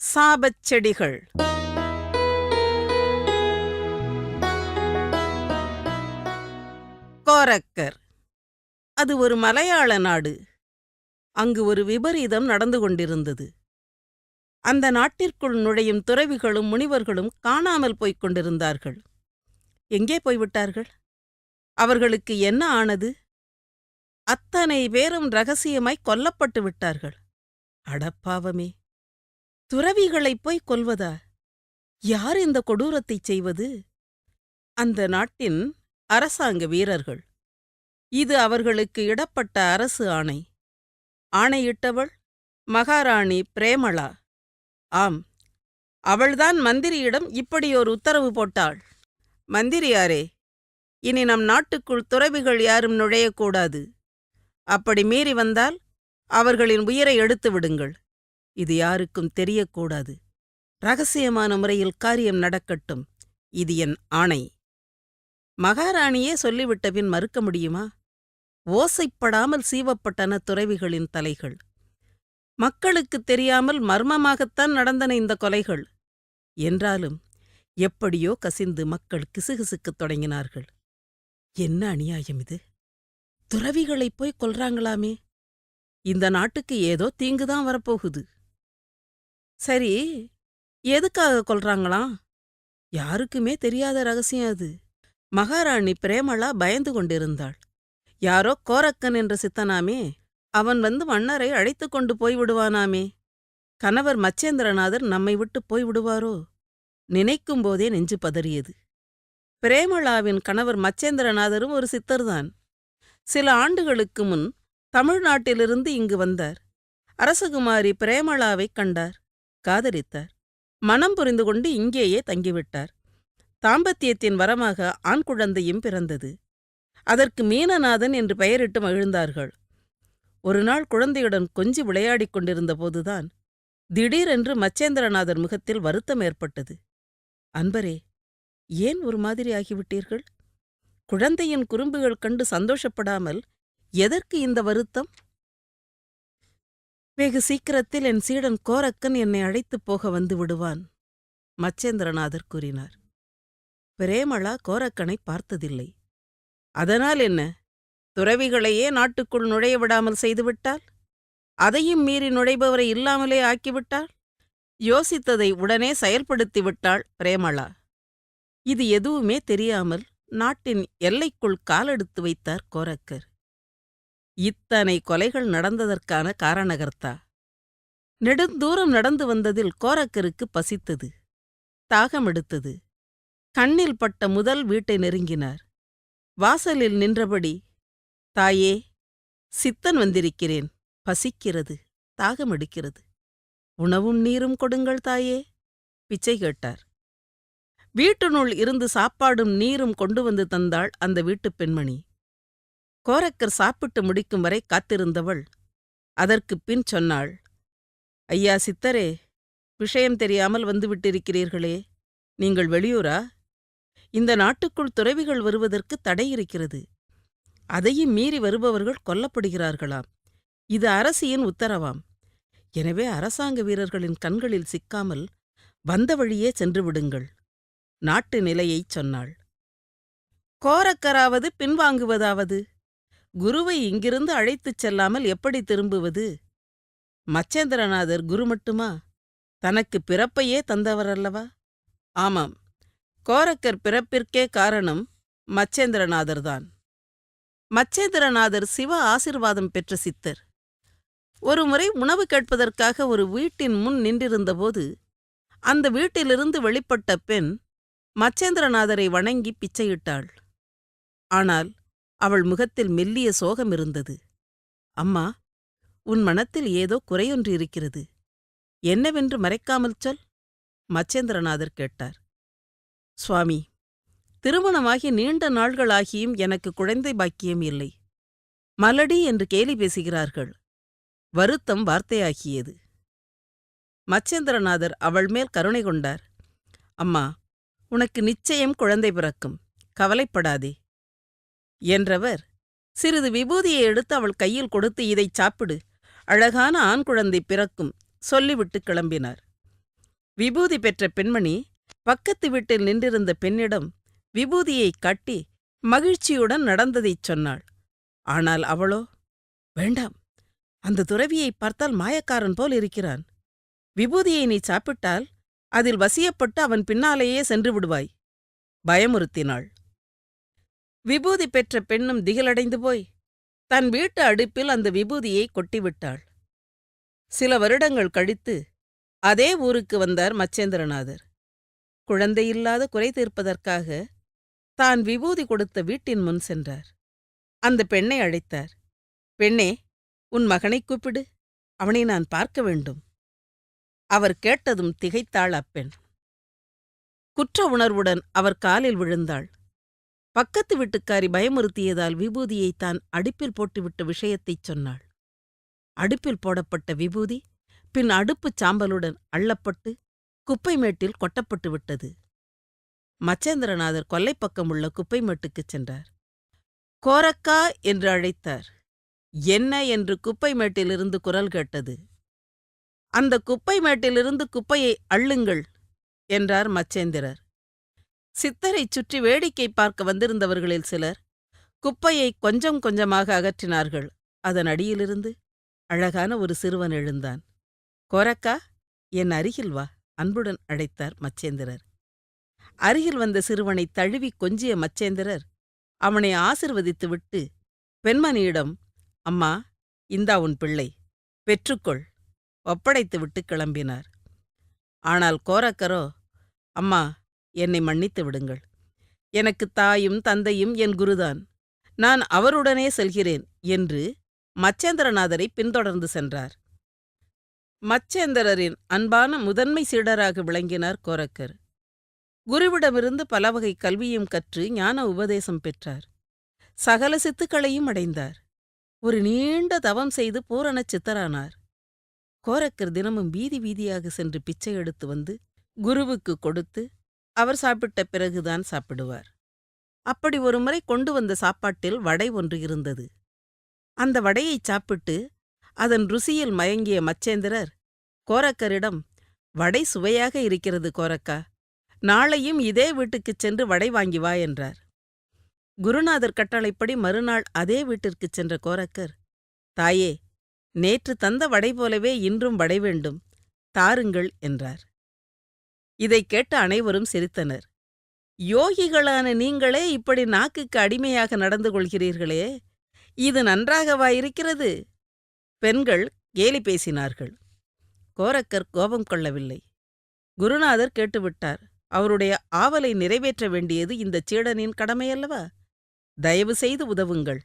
சாபச் செடிகள். கோரக்கர். அது ஒரு மலையாள நாடு. அங்கு ஒரு விபரீதம் நடந்து கொண்டிருந்தது. அந்த நாட்டிற்குள் நுழையும் துறவிகளும் முனிவர்களும் காணாமல் போய்க் கொண்டிருந்தார்கள். எங்கே போய்விட்டார்கள்? அவர்களுக்கு என்ன ஆனது? அத்தனை பேரும் ரகசியமாய் கொல்லப்பட்டு விட்டார்கள். அடப்பாவமே! துறவிகளைப் போய் கொல்வதா? யார் இந்த கொடூரத்தைச் செய்வது? அந்த நாட்டின் அரசாங்க வீரர்கள். இது அவர்களுக்கு இடப்பட்ட அரசு ஆணை. ஆணையிட்டவள் மகாராணி பிரேமளா ஆம் அவள்தான் மந்திரியிடம் இப்படியோர் உத்தரவு போட்டாள். மந்திரியாரே இனி நம் நாட்டுக்குள் துறவிகள் யாரும் நுழையக்கூடாது அப்படி மீறி வந்தால் அவர்களின் உயிரை எடுத்து விடுங்கள். இது யாருக்கும் தெரியக்கூடாது. ரகசியமான முறையில் காரியம் நடக்கட்டும். இது என் ஆணை. மகாராணியே சொல்லிவிட்ட பின் மறுக்க முடியுமா? ஓசைப்படாமல் சீவப்பட்டன துறவிகளின் தலைகள். மக்களுக்குத் தெரியாமல் மர்மமாகத்தான் நடந்தன இந்த கொலைகள். என்றாலும் எப்படியோ கசிந்து மக்கள் கிசுகிசுக்கத் தொடங்கினார்கள். என்ன அநியாயம் இது? துறவிகளைப் போய் கொல்றாங்களாமே? இந்த நாட்டுக்கு ஏதோ தீங்குதான் வரப்போகுது. சரி எதுக்காக கொல்றாங்களாம்? யாருக்குமே தெரியாத ரகசியம் அது. மகாராணி பிரேமளா பயந்து கொண்டிருந்தாள். யாரோ கோரக்கன் என்ற சித்தனாமே அவன் வந்து மன்னரை அழைத்துக் கொண்டு போய்விடுவானாமே கணவர் மச்சேந்திரநாதர் நம்மை விட்டு போய்விடுவாரோ நினைக்கும் போதே நெஞ்சு பதறியது. பிரேமளாவின் கணவர் மச்சேந்திரநாதரும் ஒரு சித்தர்தான். சில ஆண்டுகளுக்கு முன் தமிழ்நாட்டிலிருந்து இங்கு வந்தார். அரசகுமாரி பிரேமளாவைக் கண்டார். காதலித்தார். மனம் புரிந்து கொண்டு இங்கேயே தங்கிவிட்டார். தாம்பத்தியத்தின் வரமாக ஆண் குழந்தையும் பிறந்தது. அதற்கு மீனநாதன் என்று பெயரிட்டு மகிழ்ந்தார்கள். ஒருநாள் குழந்தையுடன் கொஞ்சி விளையாடிக் கொண்டிருந்த போதுதான் திடீரென்று மச்சேந்திரநாதர் முகத்தில் வருத்தம் ஏற்பட்டது. அன்பரே ஏன் ஒரு மாதிரி ஆகிவிட்டீர்கள்? குழந்தையின் குறும்புகள் கண்டு சந்தோஷப்படாமல் எதற்கு இந்த வருத்தம்? வெகு சீக்கிரத்தில் என் சீடன் கோரக்கன் என்னை அழைத்துப் போக வந்து விடுவான். மச்சேந்திரநாதர் கூறினார். பிரேமளா கோரக்கனை பார்த்ததில்லை. அதனால் என்ன? துறவிகளையே நாட்டுக்குள் நுழைய விடாமல் செய்துவிட்டால்? அதையும் மீறி நுழைபவரை இல்லாமலே ஆக்கிவிட்டாள் யோசித்ததை உடனே செயல்படுத்திவிட்டாள் பிரேமளா இது எதுவுமே தெரியாமல் நாட்டின் எல்லைக்குள் காலெடுத்து வைத்தார் கோரக்கர். இத்தனை கொலைகள் நடந்ததற்கான காரணகர்த்தா? நெடுந்தூரம் நடந்து வந்ததில் கோரக்கருக்கு பசித்தது. தாகம் எடுத்தது. கண்ணில் பட்ட முதல் வீட்டை நெருங்கினார். வாசலில் நின்றபடி தாயே சித்தன் வந்திருக்கிறேன். பசிக்கிறது. தாகமெடுக்கிறது உணவும் நீரும் கொடுங்கள் தாயே பிச்சை கேட்டார். வீட்டினுள் இருந்து சாப்பாடும் நீரும் கொண்டு வந்து தந்தாள் அந்த வீட்டுப் பெண்மணி. கோரக்கர் சாப்பிட்டு முடிக்கும் வரை காத்திருந்தவள். அதற்குப் பின் சொன்னாள் ஐயா சித்தரே விஷயம் தெரியாமல் வந்துவிட்டிருக்கிறீர்களே. நீங்கள் வெளியூரா? இந்த நாட்டுக்குள் துறவிகள் வருவதற்கு தடை இருக்கிறது. அதையும் மீறி வருபவர்கள் கொல்லப்படுகிறார்களாம். இது அரசியின் உத்தரவாம். எனவே அரசாங்க வீரர்களின் கண்களில் சிக்காமல் வந்த வழியே சென்று விடுங்கள் நாட்டு நிலையைச் சொன்னாள். கோரக்கராவது பின்வாங்குவதாவது? குருவை இங்கிருந்து அழைத்துச் செல்லாமல் எப்படி திரும்புவது? மச்சேந்திரநாதர் குரு மட்டுமா? தனக்கு பிறப்பையே தந்தவரல்லவா? ஆமாம். கோரக்கர் பிறப்பிற்கே காரணம் மச்சேந்திரநாதர்தான். மச்சேந்திரநாதர் சிவ ஆசிர்வாதம் பெற்ற சித்தர். ஒருமுறை உணவு கேட்பதற்காக ஒரு வீட்டின் முன் நின்றிருந்தபோது அந்த வீட்டிலிருந்து வெளிப்பட்ட பெண் மச்சேந்திரநாதரை வணங்கி பிச்சையிட்டாள். ஆனால் அவள் முகத்தில் மெல்லிய சோகம் இருந்தது. அம்மா உன் மனத்தில் ஏதோ குறையொன்று இருக்கிறது. என்னவென்று மறைக்காமல் சொல் மச்சேந்திரநாதர் கேட்டார். சுவாமி திருமணமாகி நீண்ட நாள்களாகியும் எனக்கு குழந்தை பாக்கியம் இல்லை. மலடி என்று கேலி பேசுகிறார்கள். வருத்தம் வார்த்தையாகியது. மச்சேந்திரநாதர் அவள் மேல் கருணை கொண்டார். அம்மா உனக்கு நிச்சயம் குழந்தை பிறக்கும். கவலைப்படாதே. என்றவர் சிறிது விபூதியை எடுத்து அவள் கையில் கொடுத்து இதைச் சாப்பிடு. அழகான ஆண் குழந்தை பிறக்கும் சொல்லிவிட்டு கிளம்பினார். விபூதி பெற்ற பெண்மணி பக்கத்து வீட்டில் நின்றிருந்த பெண்ணிடம் விபூதியைக் காட்டி மகிழ்ச்சியுடன் நடந்ததைச் சொன்னாள். ஆனால் அவளோ? வேண்டாம். அந்த துறவியை பார்த்தால் மாயக்காரன் போல் இருக்கிறான். விபூதியை நீ சாப்பிட்டால் அதில் வசியப்பட்டு அவன் பின்னாலேயே சென்று விடுவாய் பயமுறுத்தினாள். விபூதி பெற்ற பெண்ணும் திகிலடைந்து போய் தன் வீட்டு அடுப்பில் அந்த விபூதியை கொட்டிவிட்டாள். சில வருடங்கள் கழித்து அதே ஊருக்கு வந்தார் மச்சேந்திரநாதர். குழந்தையில்லாத குறை தீர்ப்பதற்காக தான் விபூதி கொடுத்த வீட்டின் முன் சென்றார். அந்த பெண்ணை அழைத்தார். பெண்ணே உன் மகனைக் கூப்பிடு. அவனை நான் பார்க்க வேண்டும். அவர் கேட்டதும் திகைத்தாள் அப்பெண். குற்ற உணர்வுடன் அவர் காலில் விழுந்தாள். பக்கத்து வீட்டுக்காரி பயமுறுத்தியதால் விபூதியை தான் அடுப்பில் போட்டுவிட்ட விஷயத்தைச் சொன்னாள். அடுப்பில் போடப்பட்ட விபூதி பின் அடுப்புச் சாம்பலுடன் அள்ளப்பட்டு குப்பை மேட்டில் கொட்டப்பட்டு விட்டது. மச்சேந்திரநாதர் கொல்லைப்பக்கம் உள்ள குப்பை மேட்டுக்குச் சென்றார். கோரக்கா என்று அழைத்தார். என்ன என்று குப்பை மேட்டிலிருந்து குரல் கேட்டது. அந்த குப்பை மேட்டிலிருந்து குப்பையை அள்ளுங்கள் என்றார் மச்சேந்திரர். சித்தரைச் சுற்றி வேடிக்கை பார்க்க வந்திருந்தவர்களில் சிலர் குப்பையை கொஞ்சம் கொஞ்சமாக அகற்றினார்கள். அதன் அடியிலிருந்து அழகான ஒரு சிறுவன் எழுந்தான். கோரக்கா என் அருகில் வா அன்புடன் அழைத்தார் மச்சேந்திரர். அருகில் வந்த சிறுவனை தழுவி கொஞ்சிய மச்சேந்திரர் அவனை ஆசிர்வதித்துவிட்டு பெண்மணியிடம் அம்மா இந்தா உன் பிள்ளை பெற்றுக்கொள் ஒப்படைத்துவிட்டு கிளம்பினார். ஆனால் கோரக்கரோ அம்மா என்னை மன்னித்து விடுங்கள். எனக்கு தாயும் தந்தையும் என் குருதான். நான் அவருடனே செல்கிறேன் என்று மச்சேந்திரநாதரை பின்தொடர்ந்து சென்றார். மச்சேந்திரரின் அன்பான முதன்மை சீடராக விளங்கினார் கோரக்கர். குருவிடமிருந்து பலவகை கல்வியும் கற்று ஞான உபதேசம் பெற்றார். சகல சித்துக்களையும் அடைந்தார். ஒரு நீண்ட தவம் செய்து பூரண சித்தரானார். கோரக்கர் தினமும் வீதி வீதியாக சென்று பிச்சை எடுத்து வந்து குருவுக்கு கொடுத்து அவர் சாப்பிட்ட பிறகுதான் சாப்பிடுவார். அப்படி ஒருமுறை கொண்டு வந்த சாப்பாட்டில் வடை ஒன்று இருந்தது. அந்த வடையைச் சாப்பிட்டு அதன் ருசியில் மயங்கிய மச்சேந்திரர் கோரக்கரிடம் வடை சுவையாக இருக்கிறது கோரக்கா நாளையும் இதே வீட்டுக்குச் சென்று வடை வாங்கி வா என்றார். குருநாதர் கட்டளைப்படி மறுநாள் அதே வீட்டிற்குச் சென்ற கோரக்கர் தாயே நேற்று தந்த வடை போலவே இன்றும் வடை வேண்டும் தாருங்கள் என்றார். இதைக் கேட்ட அனைவரும் சிரித்தனர். யோகிகளான நீங்களே இப்படி நாக்குக்கு அடிமையாக நடந்து கொள்கிறீர்களே இது நன்றாகவா இருக்கிறது? பெண்கள் கேலி பேசினார்கள். கோரக்கர் கோபம் கொள்ளவில்லை. குருநாதர் கேட்டுவிட்டார். அவருடைய ஆவலை நிறைவேற்ற வேண்டியது இந்தச் சீடனின் கடமையல்லவா? தயவு செய்து உதவுங்கள்.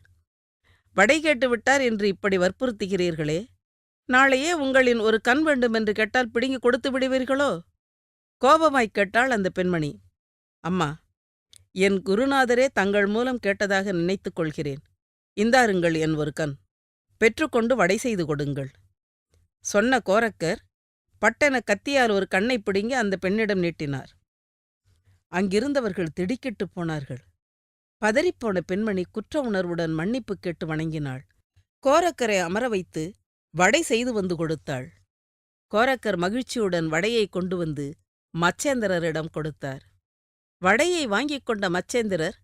வடை கேட்டுவிட்டார் என்று இப்படி வற்புறுத்துகிறீர்களே நாளையே உங்களின் ஒரு கண் வேண்டுமென்று கேட்டால் பிடுங்கி கொடுத்து விடுவீர்களோ? கோபமாய்க் கேட்டாள் அந்த பெண்மணி. அம்மா என் குருநாதரே தங்கள் மூலம் கேட்டதாக நினைத்துக் கொள்கிறேன். இந்தாருங்கள் என் ஒரு கண். பெற்றுக்கொண்டு வடை செய்து கொடுங்கள். சொன்ன கோரக்கர் பட்டென கத்தியால் ஒரு கண்ணை பிடுங்கி அந்த பெண்ணிடம் நீட்டினார். அங்கிருந்தவர்கள் திடுக்கிட்டு போனார்கள். பதறிப்போன பெண்மணி குற்ற உணர்வுடன் மன்னிப்பு கேட்டு வணங்கினாள். கோரக்கரை அமர வைத்து வடை செய்து வந்து கொடுத்தாள். கோரக்கர் மகிழ்ச்சியுடன் வடையை கொண்டு வந்து மச்சேந்திரரிடம் கொடுத்தார். வடையை வாங்கிக் கொண்ட மச்சேந்திரர்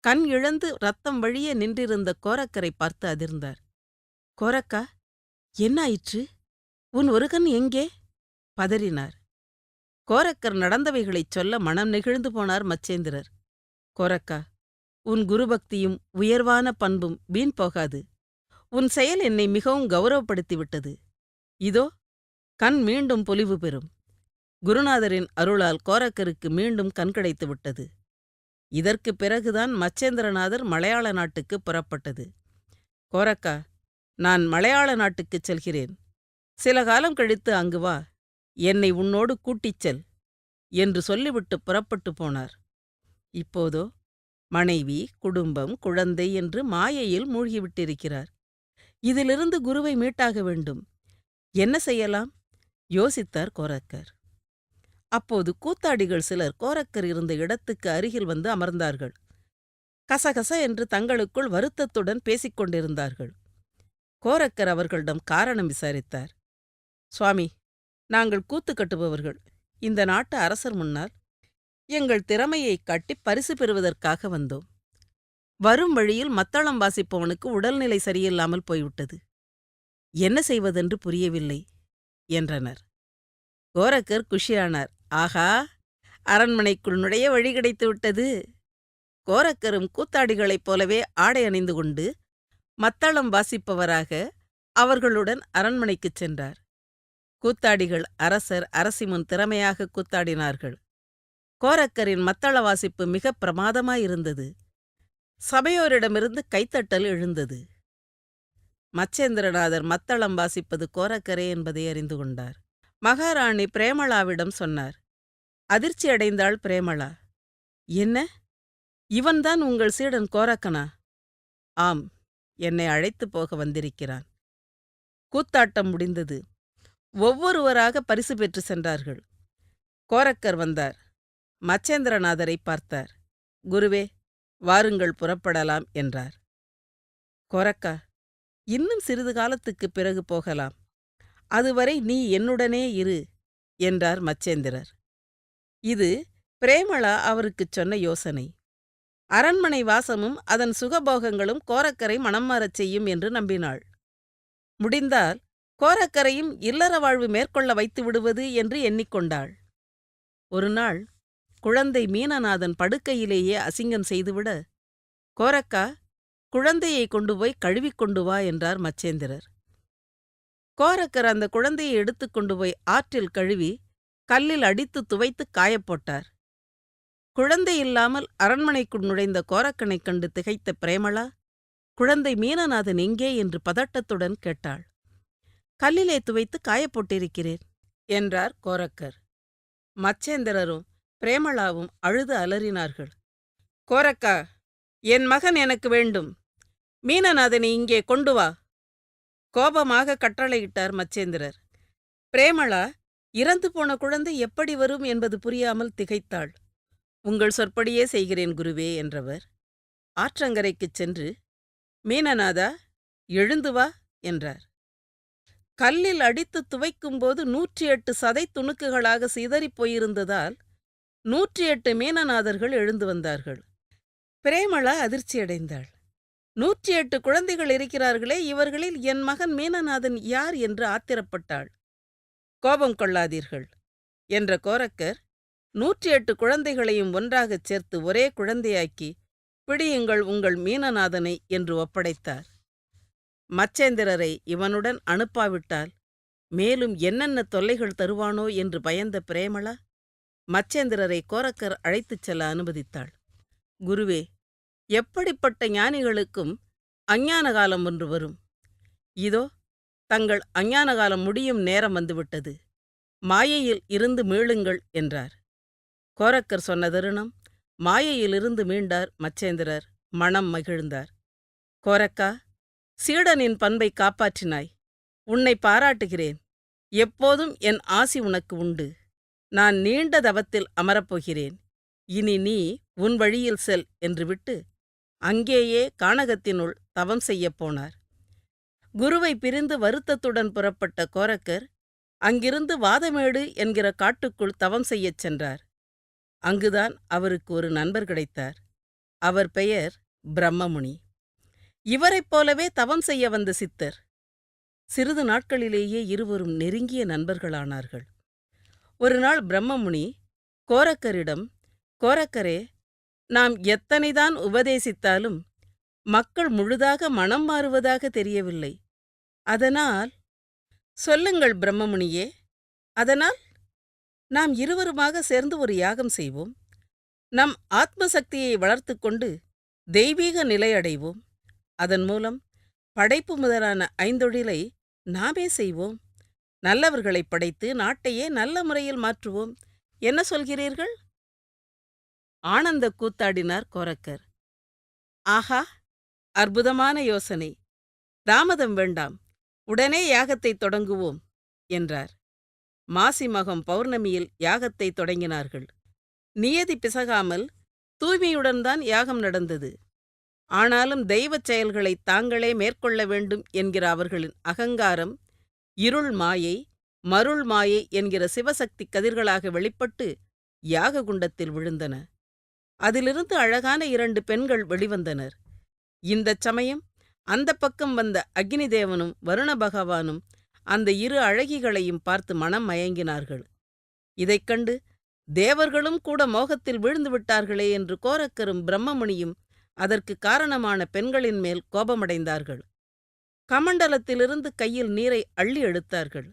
கண் இழந்து ரத்தம் வழியே நின்றிருந்த கோரக்கரை பார்த்து அதிர்ந்தார். கோரக்கா என்னாயிற்று உன் ஒரு கண் எங்கே? பதறினார். கோரக்கர் நடந்தவைகளைச் சொல்ல மனம் நெகிழ்ந்து போனார் மச்சேந்திரர். கோரக்கா உன் குருபக்தியும் உயர்வான பண்பும் வீண் போகாது. உன் செயல் என்னை மிகவும் கௌரவப்படுத்திவிட்டது. இதோ கண் மீண்டும் பொலிவு பெறும். குருநாதரின் அருளால் கோரக்கருக்கு மீண்டும் கண் கிடைத்து விட்டது. இதற்குப் பிறகுதான் மச்சேந்திரநாதர் மலையாள நாட்டுக்கு புறப்பட்டது. கோரக்கா நான் மலையாள நாட்டுக்குச் செல்கிறேன். சில காலம் கழித்து அங்கு வா. என்னை உன்னோடு கூட்டிச் செல் என்று சொல்லிவிட்டு புறப்பட்டு போனார். இப்போதோ மனைவி குடும்பம் குழந்தை என்று மாயையில் மூழ்கிவிட்டிருக்கிறார். இதிலிருந்து குருவை மீட்டாக வேண்டும். என்ன செய்யலாம்? யோசித்தார் கோரக்கர். அப்போது கூத்தாடிகள் சிலர் கோரக்கர் இருந்த இடத்துக்கு அருகில் வந்து அமர்ந்தார்கள். கசகச என்று தங்களுக்குள் வருத்தத்துடன் பேசிக் கொண்டிருந்தார்கள். கோரக்கர் அவர்களிடம் காரணம் விசாரித்தார். சுவாமி நாங்கள் கூத்து கட்டுபவர்கள். இந்த நாட்டு அரசர் முன்னால் எங்கள் திறமையை காட்டி பரிசு பெறுவதற்காக வந்தோம். வரும் வழியில் மத்தளம் வாசிப்பவனுக்கு உடல்நிலை சரியில்லாமல் போய்விட்டது. என்ன செய்வதென்று புரியவில்லை என்றனர். கோரக்கர் குஷியானார். ஆகா அரண்மனைக்குள் நுழைய வழி கிடைத்து விட்டது. கோரக்கரும் கூத்தாடிகளைப் போலவே ஆடை அணிந்து கொண்டு மத்தளம் வாசிப்பவராக அவர்களுடன் அரண்மனைக்குச் சென்றார். கூத்தாடிகள் அரசர் அரசி முன் திறமையாக கூத்தாடினார்கள். கோரக்கரின் மத்தள வாசிப்பு மிகப் பிரமாதமாயிருந்தது. சபையோரிடமிருந்து கைத்தட்டல் எழுந்தது. மச்சேந்திரநாதர் மத்தளம் வாசிப்பது கோரக்கரே என்பதை அறிந்து கொண்டார். மகாராணி பிரேமளாவிடம் சொன்னார். அதிர்ச்சியடைந்தாள் பிரேமளா என்ன? இவன்தான் உங்கள் சீடன் கோரக்கனா? ஆம் என்னை அழைத்துப் போக வந்திருக்கிறான். கூத்தாட்டம் முடிந்தது. ஒவ்வொருவராக பரிசு பெற்று சென்றார்கள். கோரக்கர் வந்தார். மச்சேந்திரநாதரை பார்த்தார். குருவே வாருங்கள் புறப்படலாம் என்றார். கோரக்கா இன்னும் சிறிது காலத்துக்குப் பிறகு போகலாம். அதுவரை நீ என்னுடனே இரு என்றார் மச்சேந்திரர். இது பிரேமளா அவருக்குச் சொன்ன யோசனை. அரண்மனை வாசமும் அதன் சுகபோகங்களும் கோரக்கரை மனம் மாறச் செய்யும் என்று நம்பினாள். முடிந்தால் கோரக்கரையும் இல்லற வாழ்வு மேற்கொள்ள வைத்து விடுவது என்று எண்ணிக்கொண்டாள். ஒருநாள் குழந்தை மீனநாதன் படுக்கையிலேயே அசிங்கம் செய்துவிட கோரக்கா குழந்தையை கொண்டு போய் கழுவிக் கொண்டு வா என்றார் மச்சேந்திரர். கோரக்கர் அந்த குழந்தையை எடுத்துக்கொண்டு போய் ஆற்றில் கழுவி கல்லில் அடித்து துவைத்து காயப்போட்டார் குழந்தை இல்லாமல் அரண்மனைக்குள் நுழைந்த கோரக்கனைக் கண்டு திகைத்த பிரேமளா குழந்தை மீனநாதன் எங்கே? என்று பதட்டத்துடன் கேட்டாள். கல்லிலே துவைத்து காயப்போட்டிருக்கிறேன் என்றார் கோரக்கர். மச்சேந்திரரும் பிரேமளாவும் அழுது அலறினார்கள். கோரக்கா என் மகன் எனக்கு வேண்டும். மீனநாதனை இங்கே கொண்டு வா. கோபமாக கட்டளையிட்டார் மச்சேந்திரர். பிரேமளா இறந்து போன குழந்தை எப்படி வரும் என்பது புரியாமல் திகைத்தாள். உங்கள் சொற்படியே செய்கிறேன் குருவே என்றவர். ஆற்றங்கரைக்குச் சென்று மீனநாதா எழுந்து வா என்றார். கல்லில் அடித்து துவைக்கும்போது நூற்றி எட்டு சதை துணுக்குகளாக சிதறிப் போயிருந்ததால் நூற்றி எட்டு மீனநாதர்கள் எழுந்து வந்தார்கள். பிரேமளா அதிர்ச்சியடைந்தாள். நூற்றி எட்டு குழந்தைகள் இருக்கிறார்களே இவர்களில் என் மகன் மீனநாதன் யார் என்று ஆத்திரப்பட்டாள். கோபம் கொள்ளாதீர்கள் என்ற கோரக்கர் நூற்றி எட்டு குழந்தைகளையும் ஒன்றாகச் சேர்த்து ஒரே குழந்தையாக்கி பிடியுங்கள் உங்கள் மீனநாதனை என்று ஒப்படைத்தார். மச்சேந்திரரை இவனுடன் அனுப்பாவிட்டால் மேலும் என்னென்ன தொல்லைகள் தருவானோ என்று பயந்த பிரேமளா மச்சேந்திரரை கோரக்கர் அழைத்துச் செல்ல அனுமதித்தாள். குருவே எப்படிப்பட்ட ஞானிகளுக்கும் அஞ்ஞான காலம் ஒன்று வரும். இதோ தங்கள் அஞ்ஞான காலம் முடியும் நேரம் வந்துவிட்டது. மாயையில் இருந்து மீளுங்கள் என்றார். கோரக்கர் சொன்ன தருணம் மாயையிலிருந்து மீண்டார் மச்சேந்திரர் மனம் மகிழ்ந்தார். கோரக்கா சீடனின் பண்பை காப்பாற்றினாய். உன்னை பாராட்டுகிறேன். எப்போதும் என் ஆசி உனக்கு உண்டு. நான் நீண்ட தவத்தில் அமரப்போகிறேன் இனி நீ உன் வழியில் செல் என்று விட்டு அங்கேயே கானகத்தினுள் தவம் செய்யப் போனார். குருவை பிரிந்து வருத்தத்துடன் புறப்பட்ட கோரக்கர் அங்கிருந்து வாதமேடு என்கிற காட்டுக்குள் தவம் செய்யச் சென்றார். அங்குதான் அவருக்கு ஒரு நண்பர் கிடைத்தார். அவர் பெயர் பிரம்மமுனி. இவரைப் போலவே தவம் செய்ய வந்த சித்தர். சிறிது நாட்களிலேயே இருவரும் நெருங்கிய நண்பர்களானார்கள். ஒருநாள் பிரம்மமுனி கோரக்கரிடம் கோரக்கரே நாம் எத்தனைதான் உபதேசித்தாலும் மக்கள் முழுதாக மனம் மாறுவதாக தெரியவில்லை. அதனால் சொல்லுங்கள் பிரம்மமுனியே அதனால் நாம் இருவருமாக சேர்ந்து ஒரு யாகம் செய்வோம். நம் ஆத்மசக்தியை வளர்த்து கொண்டு தெய்வீக நிலை அடைவோம். அதன் மூலம் படைப்பு முதலான ஐந்தொழிலை நாமே செய்வோம். நல்லவர்களை படைத்து நாட்டையே நல்ல முறையில் மாற்றுவோம். என்ன சொல்கிறீர்கள்? ஆனந்த கூத்தாடினார் கோரக்கர். ஆஹா அற்புதமான யோசனை. தாமதம் வேண்டாம். உடனே யாகத்தை தொடங்குவோம் என்றார். மாசி மகம் பௌர்ணமியில் யாகத்தை தொடங்கினார்கள். நியதி பிசகாமல் தூய்மையுடன் தான் யாகம் நடந்தது. ஆனாலும் தெய்வச் செயல்களை தாங்களே மேற்கொள்ள வேண்டும் என்கிற அவர்களின் அகங்காரம் இருள் மாயை மருள் மாயை என்கிற சிவசக்தி கதிர்களாக வெளிப்பட்டு யாக குண்டத்தில் விழுந்தன. அதிலிருந்து அழகான இரண்டு பெண்கள் வெளிவந்தனர். இந்தச் சமயம் அந்த பக்கம் வந்த அக்னி தேவனும் வருண பகவானும் அந்த இரு அழகிகளையும் பார்த்து மனம் மயங்கினார்கள். இதைக் கண்டு தேவர்களும் கூட மோகத்தில் வீழ்ந்து விட்டார்களே என்று கோரக்கரும் பிரம்மமுனியும் அதற்கு காரணமான பெண்களின் மேல் கோபமடைந்தார்கள். கமண்டலத்திலிருந்து கையில் நீரை அள்ளி எடுத்தார்கள்.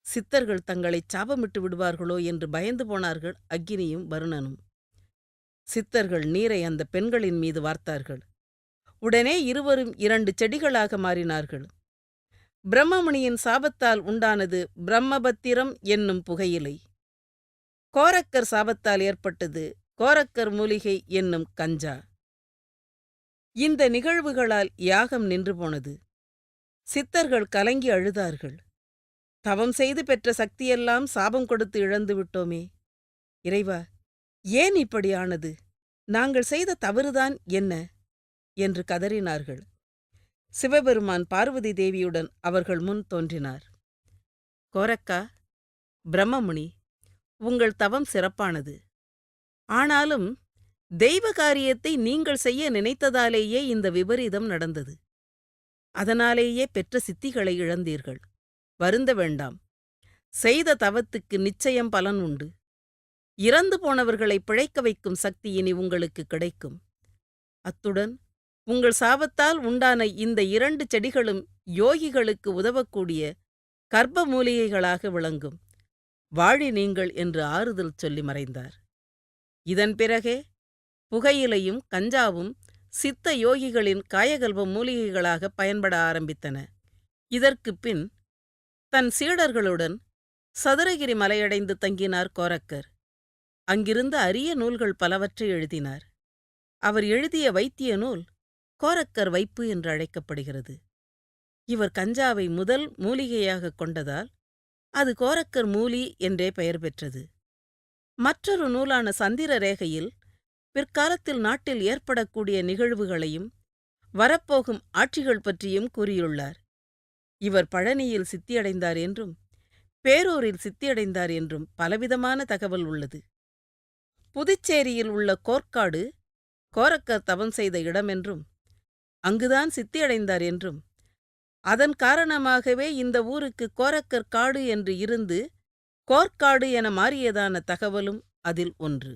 சித்தர்கள் தங்களை சாபமிட்டு விடுவார்களோ என்று பயந்து போனார்கள் அக்கினியும் வருணனும். சித்தர்கள் நீரை அந்த பெண்களின் மீது வார்த்தார்கள். உடனே இருவரும் இரண்டு செடிகளாக மாறினார்கள். பிரம்மமுனியின் சாபத்தால் உண்டானது பிரம்மபத்திரம் என்னும் புகையிலை. கோரக்கர் சாபத்தால் ஏற்பட்டது கோரக்கர் மூலிகை என்னும் கஞ்சா. இந்த நிகழ்வுகளால் யாகம் நின்று போனது. சித்தர்கள் கலங்கி அழுதார்கள். தவம் செய்து பெற்ற சக்தியெல்லாம் சாபம் கொடுத்து இழந்து விட்டோமே. இறைவா ஏன் இப்படியானது? நாங்கள் செய்த தவறுதான் என்ன? என்று கதறினார்கள். சிவபெருமான் பார்வதி தேவியுடன் அவர்கள் முன் தோன்றினார். கோரக்கா பிரம்மமுனி உங்கள் தவம் சிறப்பானது. ஆனாலும் தெய்வ காரியத்தை நீங்கள் செய்ய நினைத்ததாலேயே இந்த விபரீதம் நடந்தது. அதனாலேயே பெற்ற சித்திகளை இழந்தீர்கள். வருந்த வேண்டாம். செய்த தவத்துக்கு நிச்சயம் பலன் உண்டு. இறந்து போனவர்களை பிழைக்க வைக்கும் சக்தி இனி உங்களுக்கு கிடைக்கும். அத்துடன் உங்கள் சாபத்தால் உண்டான இந்த இரண்டு செடிகளும் யோகிகளுக்கு உதவக்கூடிய கர்ப்ப மூலிகைகளாக விளங்கும். வாழி நீங்கள் என்று ஆறுதல் சொல்லி மறைந்தார். இதன் பிறகே புகையிலையும் கஞ்சாவும் சித்த யோகிகளின் காயகல்ப மூலிகைகளாக பயன்பட ஆரம்பித்தன. இதற்குப் பின் தன் சீடர்களுடன் சதுரகிரி மலையடைந்து தங்கினார் கோரக்கர். அங்கிருந்த அரிய நூல்கள் பலவற்றை எழுதினார். அவர் எழுதிய வைத்திய நூல் கோரக்கர் வைப்பு என்று அழைக்கப்படுகிறது. இவர் கஞ்சாவை முதல் மூலிகையாக கொண்டதால் அது கோரக்கர் மூலி என்றே பெயர் பெற்றது. மற்றொரு நூலான சந்திர ரேகையில் பிற்காலத்தில் நாட்டில் ஏற்படக்கூடிய நிகழ்வுகளையும் வரப்போகும் ஆட்சிகள் பற்றியும் கூறியுள்ளார். இவர் பழனியில் சித்தியடைந்தார் என்றும் பேரூரில் சித்தியடைந்தார் என்றும் பலவிதமான தகவல் உள்ளது. புதுச்சேரியில் உள்ள கோர்க்காடு கோரக்கர் தவம் செய்த இடமென்றும் அங்குதான் சித்தியடைந்தார் என்றும் அதன் காரணமாகவே இந்த ஊருக்கு கோரக்கர் காடு என்று இருந்து கோர்க்காடு என மாறியதான தகவலும் அதில் ஒன்று.